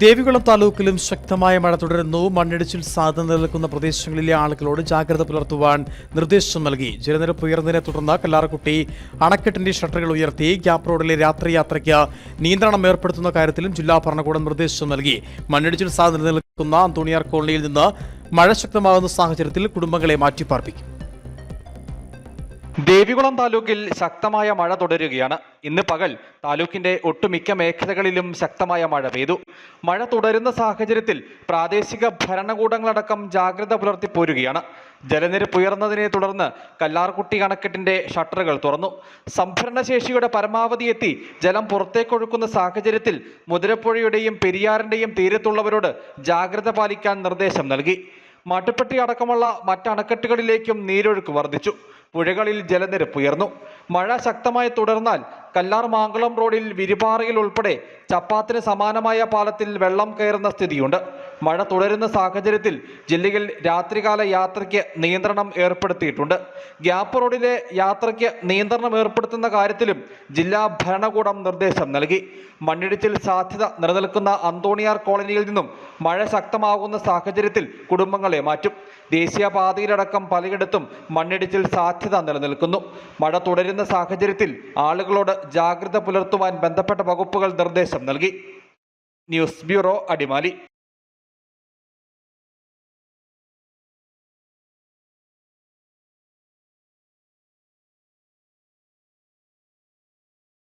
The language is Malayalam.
ദേവികുളം താലൂക്കിലും ശക്തമായ മഴ തുടരുന്നു. മണ്ണിടിച്ചിൽ സാധ്യത നിലനിൽക്കുന്ന പ്രദേശങ്ങളിലെ ആളുകളോട് ജാഗ്രത പുലർത്തുവാൻ നിർദ്ദേശം നൽകി. ജലനിരപ്പ് ഉയർന്നതിനെ തുടർന്ന് കല്ലാറക്കുട്ടി അണക്കെട്ടിന്റെ ഷട്ടറുകൾ ഉയർത്തി ഗ്യാപ് റോഡിലെ രാത്രി യാത്രയ്ക്ക് നിയന്ത്രണം ഏർപ്പെടുത്തുന്ന കാര്യത്തിലും ജില്ലാ ഭരണകൂടം നിർദ്ദേശം നൽകി. മണ്ണിടിച്ചിൽ സാധ്യത നിലനിൽക്കുന്ന അന്തോണിയാർ കോളനിയിൽ നിന്ന് മഴ ശക്തമാകുന്ന സാഹചര്യത്തിൽ കുടുംബങ്ങളെ മാറ്റിപ്പാർപ്പിക്കും. ദേവികുളം താലൂക്കിൽ ശക്തമായ മഴ തുടരുകയാണ്. ഇന്ന് പകൽ താലൂക്കിന്റെ ഒട്ടുമിക്ക മേഖലകളിലും ശക്തമായ മഴ പെയ്തു. മഴ തുടരുന്ന സാഹചര്യത്തിൽ പ്രാദേശിക ഭരണകൂടങ്ങളടക്കം ജാഗ്രത പുലർത്തി പോരുകയാണ് ജലനിരപ്പ് ഉയർന്നതിനെ തുടർന്ന് കല്ലാർകുട്ടി അണക്കെട്ടിന്റെ ഷട്ടറുകൾ തുറന്നു. സംഭരണശേഷിയുടെ പരമാവധി എത്തി ജലം പുറത്തേക്കൊഴുക്കുന്ന സാഹചര്യത്തിൽ മുതിരപ്പുഴയുടെയും പെരിയാറിന്റെയും തീരത്തുള്ളവരോട് ജാഗ്രത പാലിക്കാൻ നിർദ്ദേശം നൽകി. മാട്ടുപ്പെട്ടി അടക്കമുള്ള മറ്റു അണക്കെട്ടുകളിലേക്കും നീരൊഴുക്ക് വർദ്ധിച്ചു. പുഴകളിൽ ജലനിരപ്പ് ഉയർന്നു. മഴ ശക്തമായി തുടർന്നാൽ കല്ലാർ മാങ്കുളം റോഡിൽ വിരിപാറയിൽ ഉൾപ്പെടെ ചപ്പാത്തിന് സമാനമായ പാലത്തിൽ വെള്ളം കയറുന്ന സ്ഥിതിയുണ്ട്. മഴ തുടരുന്ന സാഹചര്യത്തിൽ ജില്ലയിൽ രാത്രികാല യാത്രയ്ക്ക് നിയന്ത്രണം ഏർപ്പെടുത്തിയിട്ടുണ്ട്. ഗ്യാപ്പ് റോഡിലെ യാത്രയ്ക്ക് നിയന്ത്രണം ഏർപ്പെടുത്തുന്ന കാര്യത്തിലും ജില്ലാ ഭരണകൂടം നിർദ്ദേശം നൽകി. മണ്ണിടിച്ചിൽ സാധ്യത നിലനിൽക്കുന്ന അന്തോണിയാർ കോളനിയിൽ നിന്നും മഴ ശക്തമാകുന്ന സാഹചര്യത്തിൽ കുടുംബങ്ങളെ മാറ്റും. ദേശീയപാതയിലടക്കം പലയിടത്തും മണ്ണിടിച്ചിൽ സാധ്യത നിലനിൽക്കുന്നു. മഴ തുടരുന്ന സാഹചര്യത്തിൽ ആളുകളോട് ജാഗ്രത പുലർത്തുവാൻ ബന്ധപ്പെട്ട വകുപ്പുകൾ നിർദ്ദേശം നൽകി. News bureau Adimali.